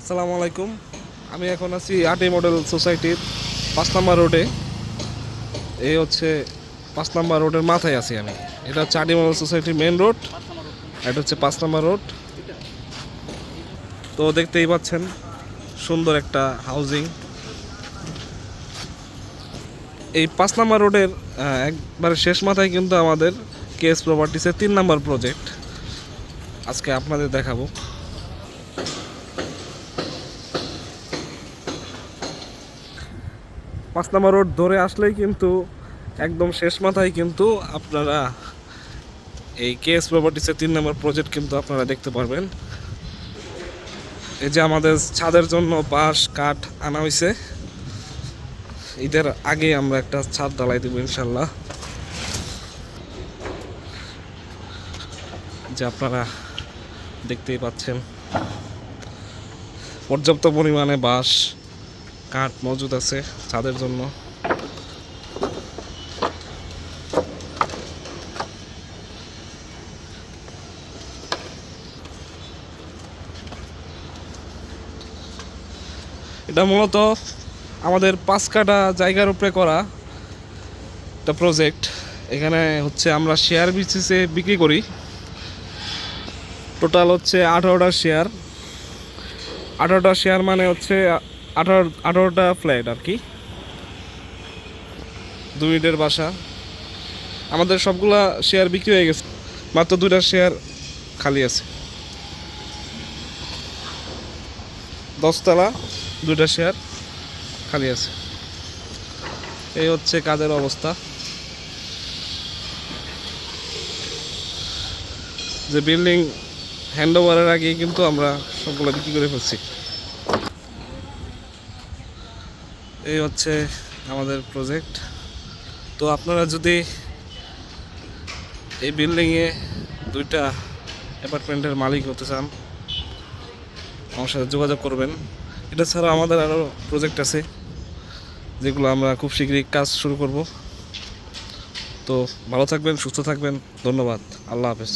আসসালামু আলাইকুম। আমি এখন আছি আটি মডেল সোসাইটির পাঁচ নাম্বার রোডে। এই হচ্ছে পাঁচ নাম্বার রোডের মাথায় আছি আমি। এটা হচ্ছে আটি মডেল সোসাইটির মেন রোড, এটা হচ্ছে পাঁচ নাম্বার রোড। তো দেখতেই পাচ্ছেন, সুন্দর একটা হাউজিং এই পাঁচ নাম্বার রোডের একবারে শেষ মাথায় কিন্তু আমাদের কেএস প্রপার্টিসের তিন নাম্বার প্রজেক্ট আজকে আপনাদের দেখাবো। পাঁচ নাম্বার রোড ধরে আসলেই কিন্তু একদম শেষ মাথায় কিন্তু আপনারা এই কেএস প্রপার্টিসের তিন নম্বর প্রজেক্ট কিন্তু আপনারা দেখতে পারবেন। এই যে আমাদের ছাদের জন্য বাঁশ, কাঠ আনা হয়েছে ঈদের আগে আমরা একটা ছাদ ঢালাই দেবো ইনশাল্লাহ। যে আপনারা দেখতেই পাচ্ছেন। পর্যাপ্ত পরিমাণে বাঁশ কাঠ মজুদ আছে ছাদের জন্য। এটা মূলত আমাদের পাঁচ কাটা জায়গার উপরে করা একটা প্রজেক্ট এখানে হচ্ছে আমরা শেয়ার বিসিসে বিক্রি করি। টোটাল হচ্ছে আঠারোটা শেয়ার আঠারোটা শেয়ার মানে হচ্ছে আঠারো, আঠারোটা ফ্ল্যাট আর কি। দুই মিনিটের বাসা। আমাদের সবগুলা শেয়ার বিক্রি হয়ে গেছে। মাত্র দুইটা শেয়ার খালি আছে। দশতলা, দুইটা শেয়ার খালি আছে। এই হচ্ছে কাজের অবস্থা। যে বিল্ডিং হ্যান্ড ওভারের আগেই কিন্তু আমরা সবগুলো বিক্রি করে ফেলছি। এই হচ্ছে আমাদের প্রজেক্ট তো আপনারা যদি এই বিল্ডিংয়ে দুইটা অ্যাপার্টমেন্টের মালিক হতে চান, আমার সাথে যোগাযোগ করবেন। এটা ছাড়া আমাদের আরও প্রজেক্ট আছে, যেগুলো আমরা খুব শীঘ্রই কাজ শুরু করব। তো ভালো থাকবেন, সুস্থ থাকবেন। ধন্যবাদ। আল্লাহ হাফেজ।